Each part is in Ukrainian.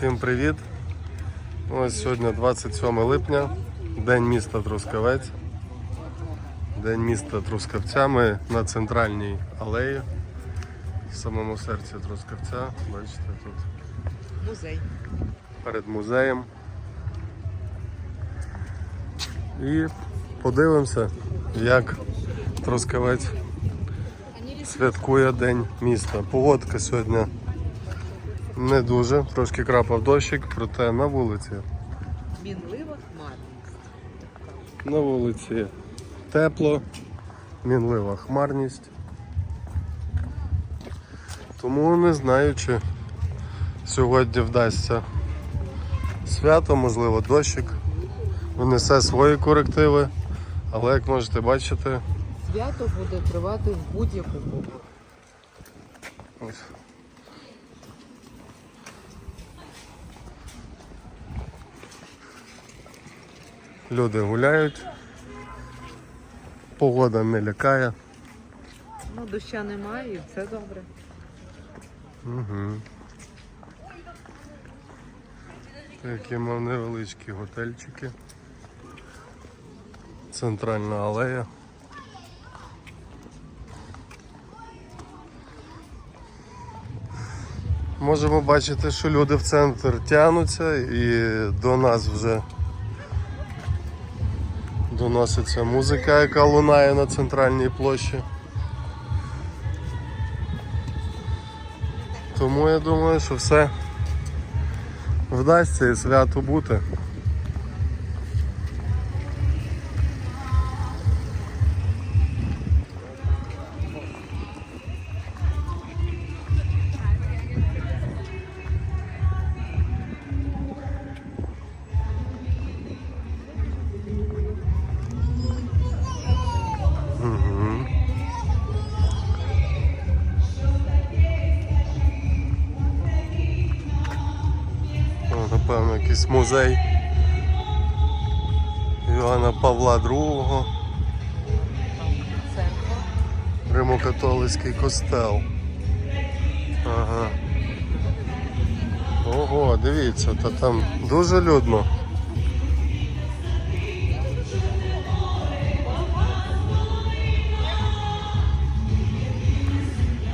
Всім привіт! Ось сьогодні 27 липня, день міста Трускавець. День міста Трускавця. Ми на центральній алеї, в самому серці Трускавця. Бачите, тут Музей. перед музеєм. І подивимося, як Трускавець святкує День міста. Погодка сьогодні не дуже, трошки крапав дощик, проте на вулиці. Мінлива хмарність. На вулиці тепло, мінлива хмарність. Тому не знаю, чи сьогодні вдасться свято, можливо, дощик внесе свої корективи, але як можете бачити, Свято буде тривати в будь-яку ось. Люди гуляють, погода не лякає. Ну, доща немає і все добре. Угу. Такі мав невеличкі готельчики. Центральна алея. Можемо бачити, що люди в центр тягнуться і до нас вже доноситься музика, яка лунає на центральній площі. Тому я думаю, що все вдасться і свято бути. Якийсь музей Івана Павла II, Римокатолицький костел. Ага. Ого, дивіться, та там дуже людно.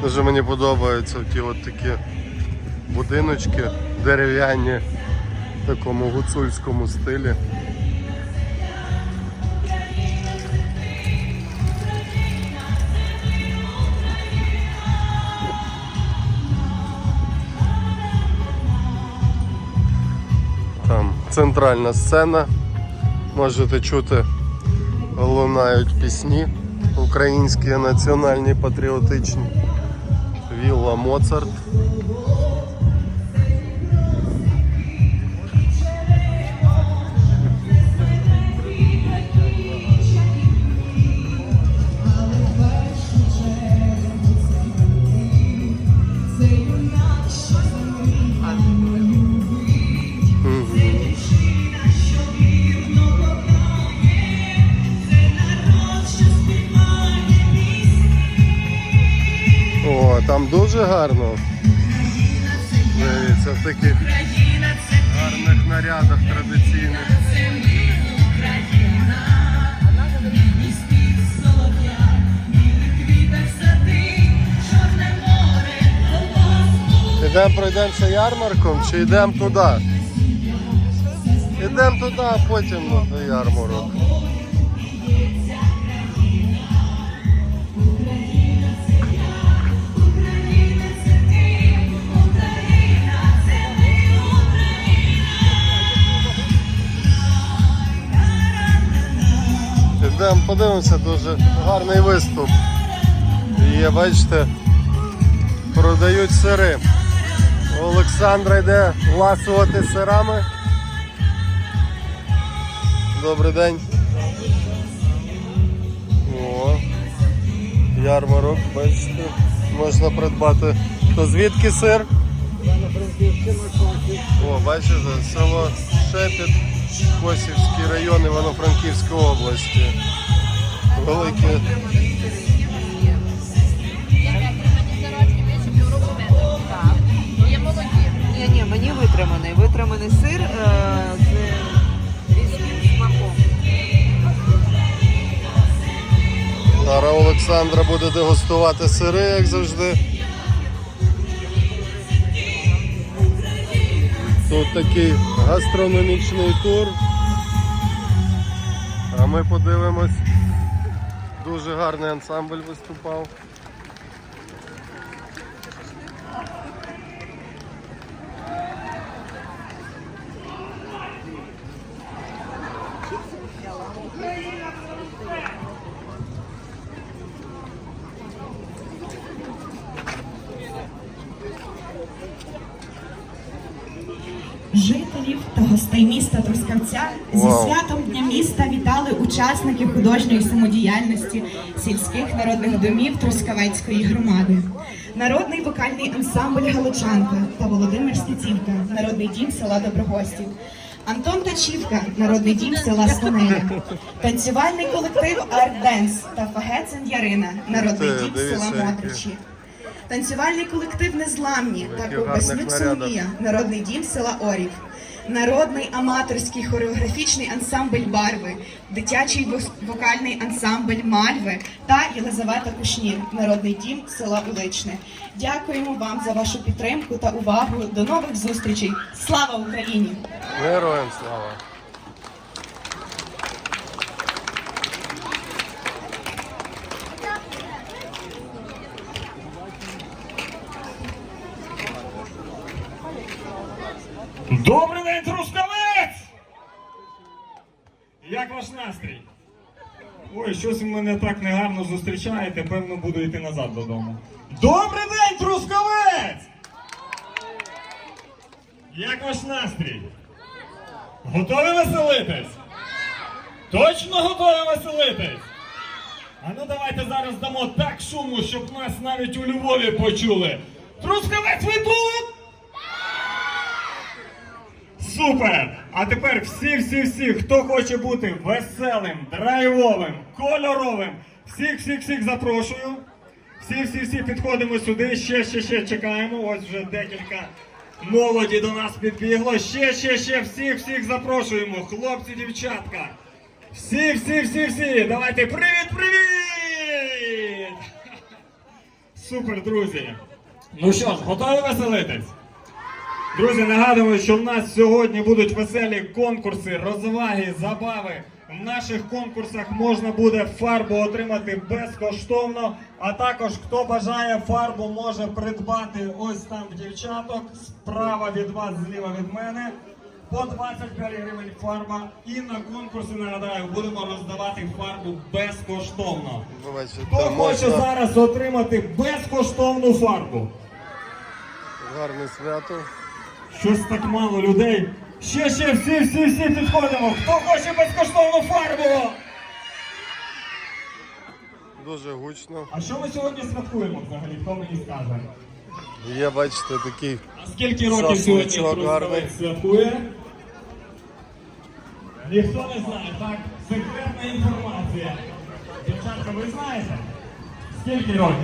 Дуже мені подобаються ті от такі будиночки дерев'яні такому гуцульському стилі. Там центральна сцена. Можете чути, лунають пісні українські національні патріотичні. Вілла Моцарт. Там дуже гарно. Дивіться, в таких гарних нарядах традиційних. Ідемо пройдемося ярмарком чи йдемо туди? Йдемо туди, а потім ну, до ярмарок. Йдемо, подивимося, дуже гарний виступ. Є, бачите, продають сири. Олександра йде ласувати сирами. Добрий день. О, ярмарок, бачите, можна придбати. То звідки сир? О, бачите, село Шепіт, Косівський район Івано-Франківської області. Велике. Ні, ні, Мені витриманий. Витриманий сир е, з різним смаком. Зараз Олександра буде дегустувати сири, як завжди. Тут такий гастрономічний тур. А ми подивимось. Дуже гарний ансамбль виступав. Жителів та гостей міста Трускавця зі святом Дня міста вітали учасників художньої самодіяльності сільських народних домів Трускавецької громади, народний вокальний ансамбль Галичанка та Володимир Стецівка, народний дім села Доброгостів. Антон Тачівка, народний дім села Стонеля, танцювальний колектив Арт Денс та Фагецин Ярина, народний дім села які. Танцювальний колектив Незламні та гарних нарядах. Соломія, народний дім села Орів, народний аматорський хореографічний ансамбль Барви, дитячий вокальний ансамбль Мальви та Єлизавета Кушнір, народний дім села Уличне. Дякуємо вам за вашу підтримку та увагу. До нових зустрічей. Слава Україні! Героям слава! Добрий день, Трускавець! Як ваш настрій? Ой, щось ви мене так негарно зустрічаєте, певно буду йти назад додому. Добрий день, Трускавець! Як ваш настрій? Готові веселитись? Точно готові веселитись? А ну давайте зараз дамо так шуму, щоб нас навіть у Львові почули. Трускавець, ви тут? Супер! А тепер всі, всі, всі, хто хоче бути веселим, драйвовим, кольоровим, всіх, всіх, всіх запрошую. Всі, всі, всі підходимо сюди. Ще, ще, ще чекаємо. Ось вже декілька молоді до нас підбігло. Ще, ще, ще всіх, всіх запрошуємо. Хлопці, дівчатка. Всі, всі, всі, всі. Давайте привіт, привіт! Супер, друзі. Ну що ж, готові веселитись? Друзі, нагадую, що в нас сьогодні будуть веселі конкурси, розваги, забави. В наших конкурсах можна буде фарбу отримати безкоштовно. А також хто бажає фарбу, може придбати ось там в дівчаток, справа від вас, зліва від мене. По 25 гривень фарба. І на конкурси нагадаю, будемо роздавати фарбу безкоштовно. Хто хоче зараз отримати безкоштовну фарбу? гарне свято. Щось так мало людей. Ще, ще, всі, всі, всі підходимо. Хто хоче безкоштовну фарбу? Дуже гучно. А що ми сьогодні святкуємо взагалі? Хто мені скаже? Є, бачите, такий А скільки років сьогодні. Трускавець святкує? Ніхто не знає, так? Секретна інформація. Дівчатка, ви знаєте? Скільки років?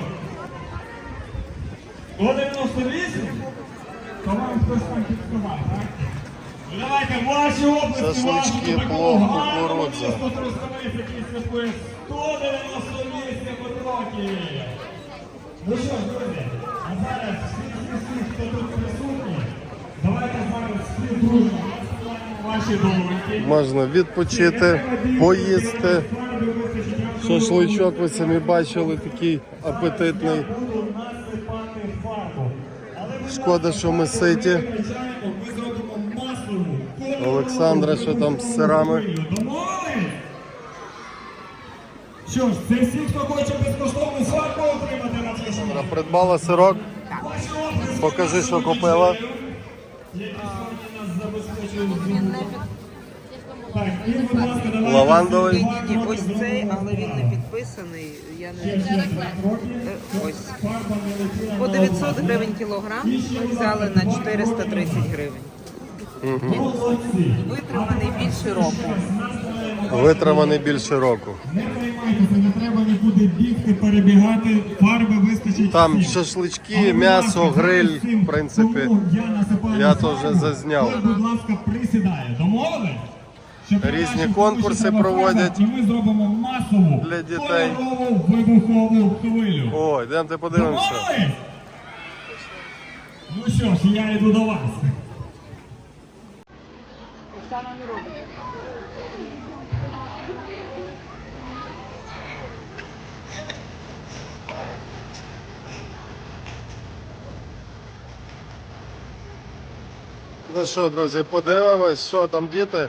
198? Хтось там так? Ну, Давайте ваші області, ваші плов, гарному кукурудза. місту який святкує 198 років. Ну що ж, друзі, а зараз всі, всі, всі, хто тут присутні, давайте зараз всі дружно ваші долоньки. можна відпочити, поїсти. Шашличок ви самі бачили, такий апетитний. Буду насипати фарбу. Але ви Шкода, що ми ситі. Олександра, що там з сирами? Що ж, це всі, хто хоче безкоштовну сварку отримати на Олександра, Придбала сирок. Покажи, що купила. які сьогодні Лавандовий. всі Ні, ні, ось цей, але він не підписаний. Я не. Е, ось. Летіла по 900 гривень кілограм. Ми взяли на 430 гривень. Молодці. Витриманий більше року. Витриманий більше року. Не приймайте не треба нікуди бігти, перебігати, фарби вистачить. Там шашлички, м'ясо, гриль, в принципі. я насипаю я то вже зазняв. будь ласка, присідає. Різні конкурси проводять І ми зробимо масову для дітей. вибухову хвилю. О, йдемте подивимося. Ну що ж, я йду до вас. Ну що, друзі, подивимось, що там діти.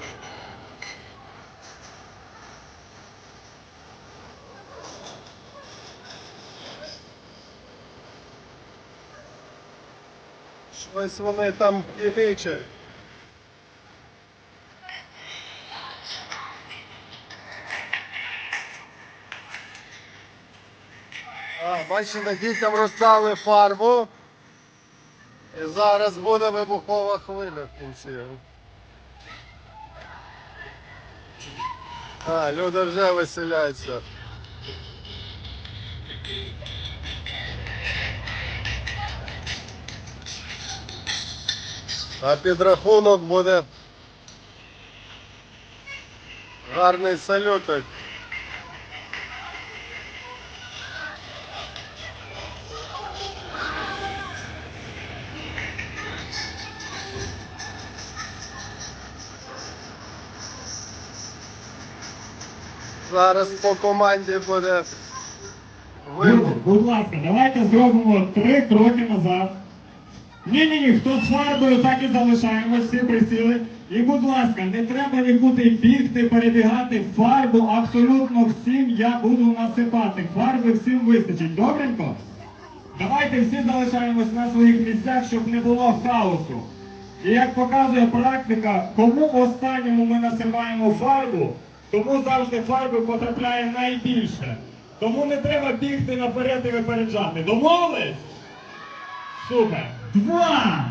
Щось вони там кипичать. А, бачите, дітям роздали фарбу. І зараз буде вибухова хвиля в кінці. А, люди вже веселяються. А підрахунок буде гарний салютик. Зараз по команді буде. Будь ласка, давайте зробимо три кроки назад. Ні-ні-ні, хто з фарбою, так і залишаємось, всі присіли. І будь ласка, не треба нікуди бігти, перебігати фарбу. Абсолютно всім я буду насипати. Фарби всім вистачить. Добренько? Давайте всі залишаємось на своїх місцях, щоб не було хаосу. І як показує практика, кому останньому ми насипаємо фарбу, тому завжди фарби потрапляє найбільше. Тому не треба бігти наперед і випереджати. Домовились? Супер. Два.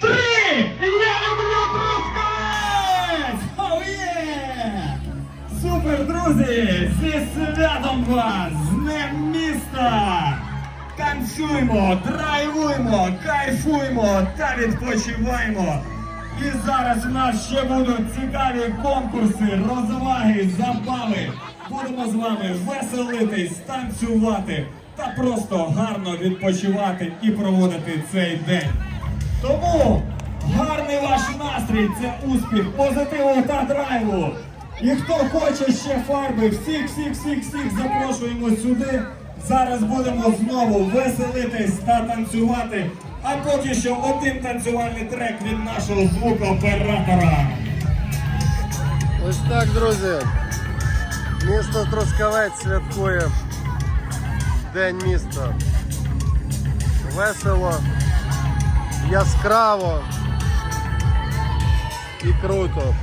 Три! Я люблю трускавець! Оу є! Супер, друзі! Зі святом вас! З Днем міста! Танцюємо, драйвуємо, кайфуємо та відпочиваємо! І зараз у нас ще будуть цікаві конкурси, розваги, забави. Будемо з вами веселитись, танцювати та просто гарно відпочивати і проводити цей день. Тому гарний ваш настрій це успіх, позитиву та драйву. І хто хоче ще фарби, всіх, всіх, всіх, всіх запрошуємо сюди. Зараз будемо знову веселитись та танцювати. А поки що один танцювальний трек від нашого звукооператора. Ось так, друзі. Місто Трускавець святкує День міста. Весело, яскраво і круто.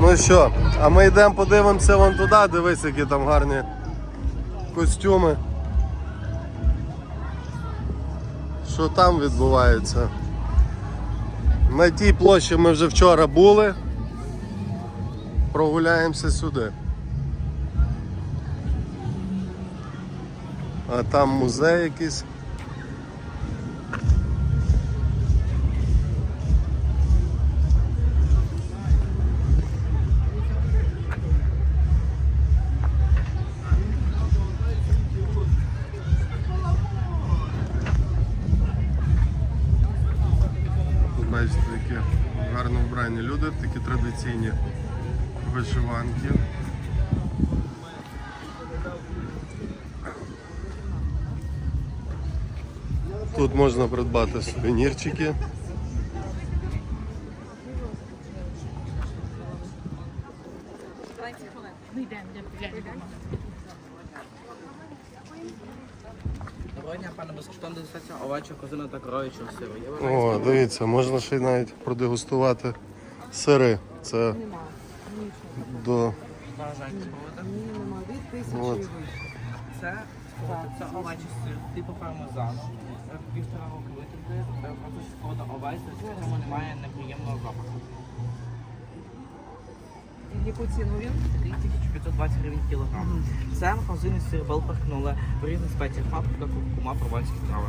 Ну що, а ми йдемо подивимося вон туди, дивись, які там гарні костюми. Що там відбувається? На тій площі ми вже вчора були. Прогуляємося сюди. А там музей якийсь. Бачите, такі гарно вбрані люди, такі традиційні вишиванки. Тут можна придбати сувенірчики. Дегустація овеча, козина та кроючого сиру. Є О, дивіться, можна ще й навіть продегустувати сири. Це до Бажаєте спробувати? от. Це, це овечий сир, типу пармезану. Е, Півтора року витягли, це просто шкода овець, в цьому немає неприємного запаху. Яку ціну він? 3520 гривень кілограм. Це магазинний сир Белпаркнуле в різних спеціях паприка, куркума, прованські трави.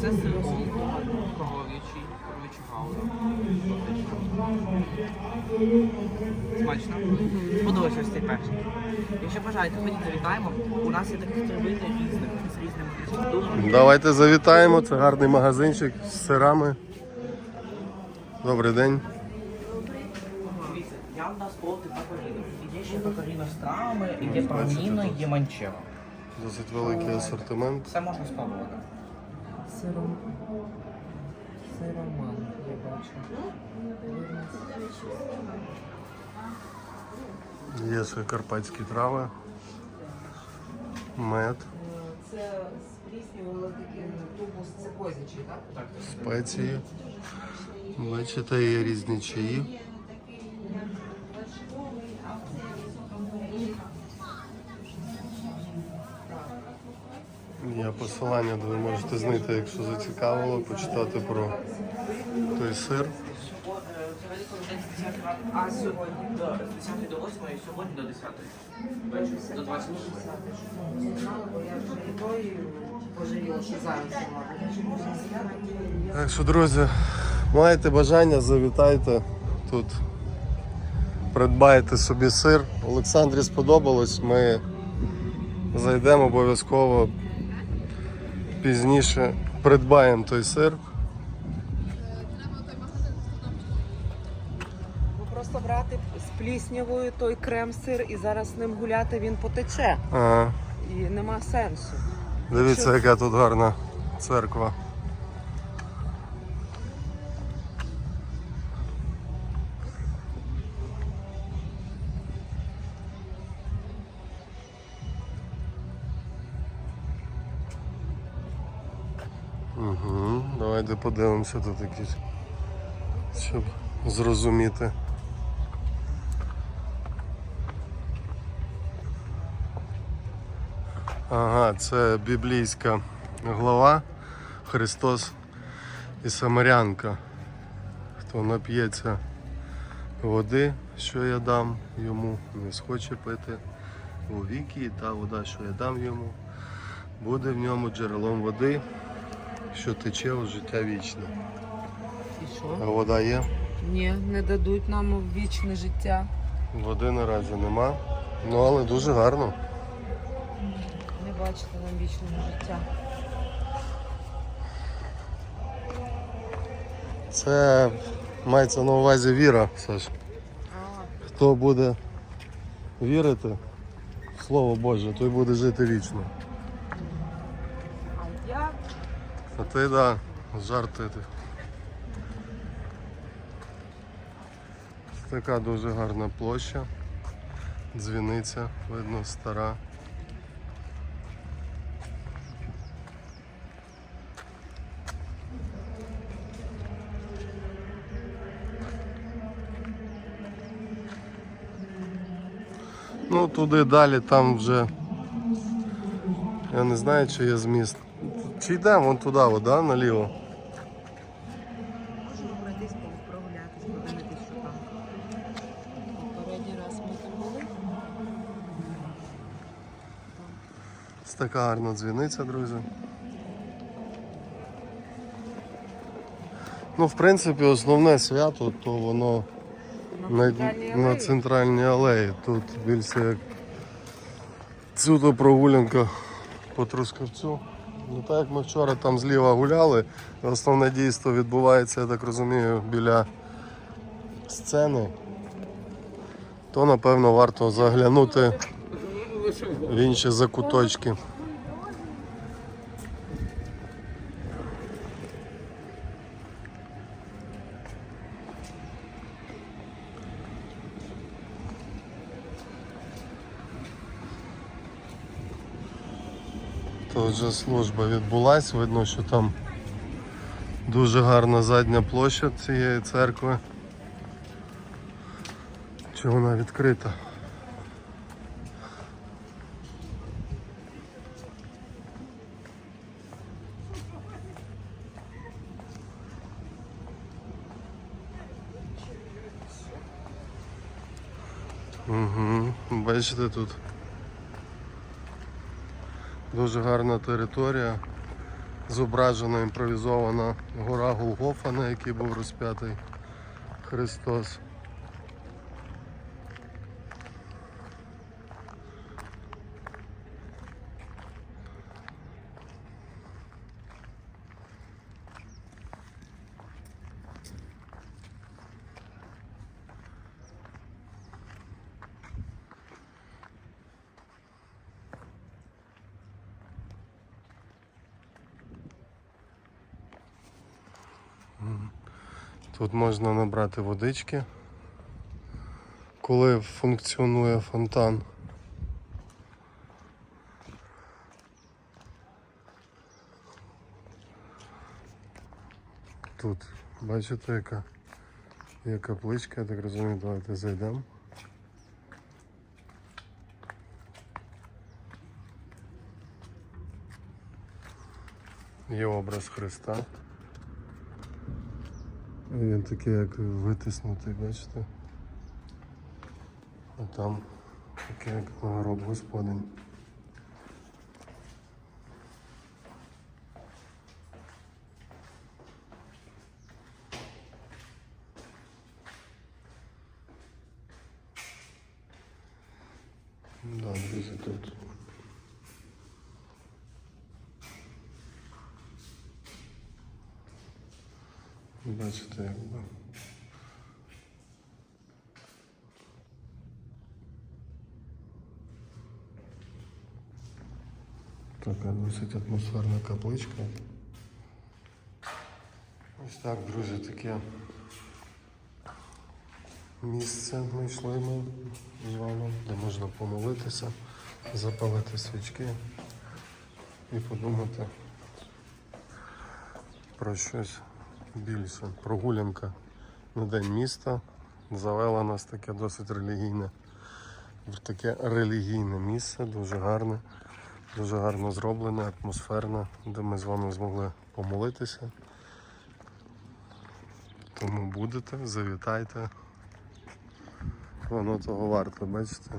Це сир коров'ячий, коров'ячий гауда. Смачно. Сподобався ось цей перший. Якщо бажаєте, ходіть завітаємо. У нас є таких три різних з різними рецептурами. Давайте завітаємо. Це гарний магазинчик з сирами. Добрий день. Дивіться, я вам дав спробувати пекаріно. Є ще пекаріно з травами, є паніно, є манчево. Досить великий асортимент. Все можна спробувати. Сиром. Сироман, я бачу. Є карпатські трави, мед, Це з пліснявого такий тубус, це козячий, так? спеції. Бачите, є різні чаї. Є посилання, де ви можете знайти, якщо зацікавило, почитати про той сир. А сьогодні до 10 до 8 і сьогодні до 10. Вечора. До 20. Я вже і той пожаліла, що зараз сама. Так що, друзі, маєте бажання, завітайте тут. Придбайте собі сир. Олександрі сподобалось. Ми зайдемо обов'язково пізніше. Придбаємо той сир. Просто брати з пліснявою той крем-сир і зараз з ним гуляти він потече. Ага. І нема сенсу. Дивіться, яка тут гарна церква. Давайте подивимося тут якісь, щоб зрозуміти. Ага, це біблійська глава Христос і Самарянка. Хто нап'ється води, що я дам йому, не схоче пити у віки, і та вода, що я дам йому, буде в ньому джерелом води, що тече у життя вічне. І А що? вода є? Ні, не дадуть нам вічне життя. Води наразі нема. Ну але дуже гарно. Не бачите нам вічного життя. Це мається на увазі віра, Саш. Хто буде вірити в Слово Боже, той буде жити вічно. А я А ти да, жарти. ти. Така дуже гарна площа. Дзвіниця, видно, стара. Ну, туди далі, там вже. Я не знаю, чи є зміст. Чи йдемо вон туди, от, да, наліво? можу пройтись, прогулятись, подивитись, що там. Попередній раз ми там були. Ось така гарна дзвіниця, друзі. Ну, в принципі, основне свято, то воно на, центральній на центральній алеї. Тут більше як цюто прогулянка по Трускавцю. Ну так як ми вчора там зліва гуляли, основне дійство відбувається, я так розумію, біля сцени, то напевно варто заглянути в інші закуточки. То вже служба відбулась, видно, що там Дуже гарна задня площа цієї церкви. Чи вона відкрита? Угу. Бачите тут дуже гарна територія. Зображена імпровізована гора Голгофа, на якій був розп'ятий Христос. Тут можна набрати водички, коли функціонує фонтан. Тут, бачите, яка є капличка, я так розумію, давайте зайдемо. Є образ Христа. Він такий як витиснутий, бачите? А там таке як гроб Господень. Да, друзі, тут. Бачите, якби. Така досить атмосферна капличка. Ось так, друзі, таке місце знайшли ми з вами, де можна помолитися, запалити свічки і подумати про щось більше. Прогулянка на день міста завела нас таке досить релігійне, таке релігійне місце, дуже гарне, дуже гарно зроблене, атмосферне, де ми з вами змогли помолитися. Тому будете, завітайте. Воно того варто, бачите.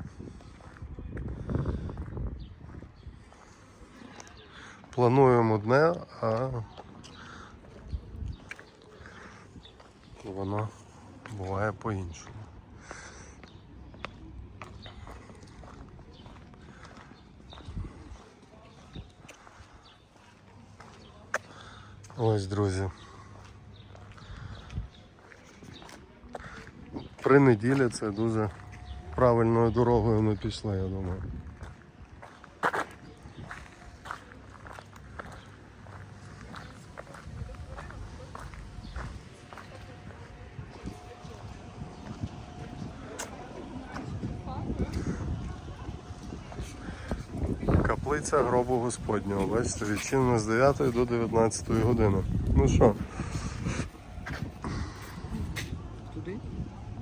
Плануємо одне, а воно буває по-іншому. Ось, друзі. При неділі це дуже правильною дорогою ми пішли, я думаю. Каплиця гробу Господнього, бачите, відчинено з 9 до 19 години. Ну що, Туди?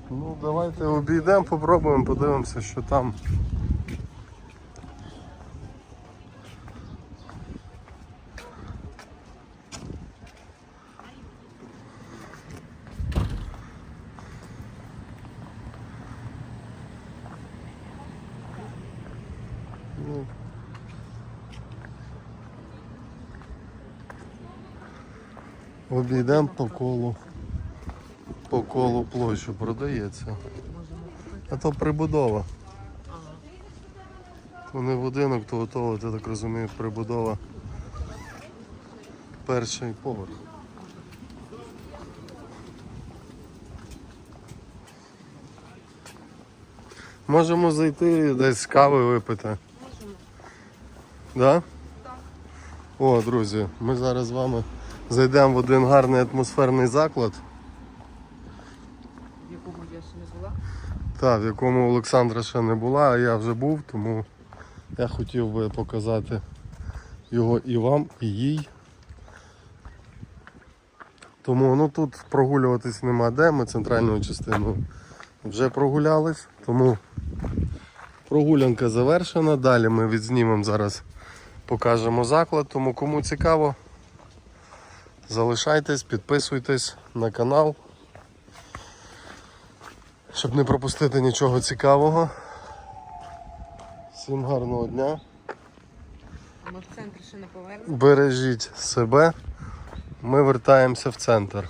ну давайте обійдемо, попробуємо, подивимося, що там. Ну, Обійдемо по колу. По колу площу продається. А то прибудова. То не будинок, то готово, я так розумію, прибудова. Перший поверх. Можемо зайти десь кави випити. Можемо. Да? О, друзі, ми зараз з вами зайдемо в один гарний атмосферний заклад, В якому я ще не була. та, в якому Олександра ще не була, а я вже був, тому я хотів би показати його і вам, і їй. Тому ну, тут прогулюватись нема де, ми центральну частину вже прогулялись, тому прогулянка завершена. Далі ми відзнімемо зараз, покажемо заклад. Тому кому цікаво, залишайтесь, підписуйтесь на канал, щоб не пропустити нічого цікавого. Всім гарного дня. Ми в центр ще не повернемо. Бережіть себе. Ми вертаємося в центр.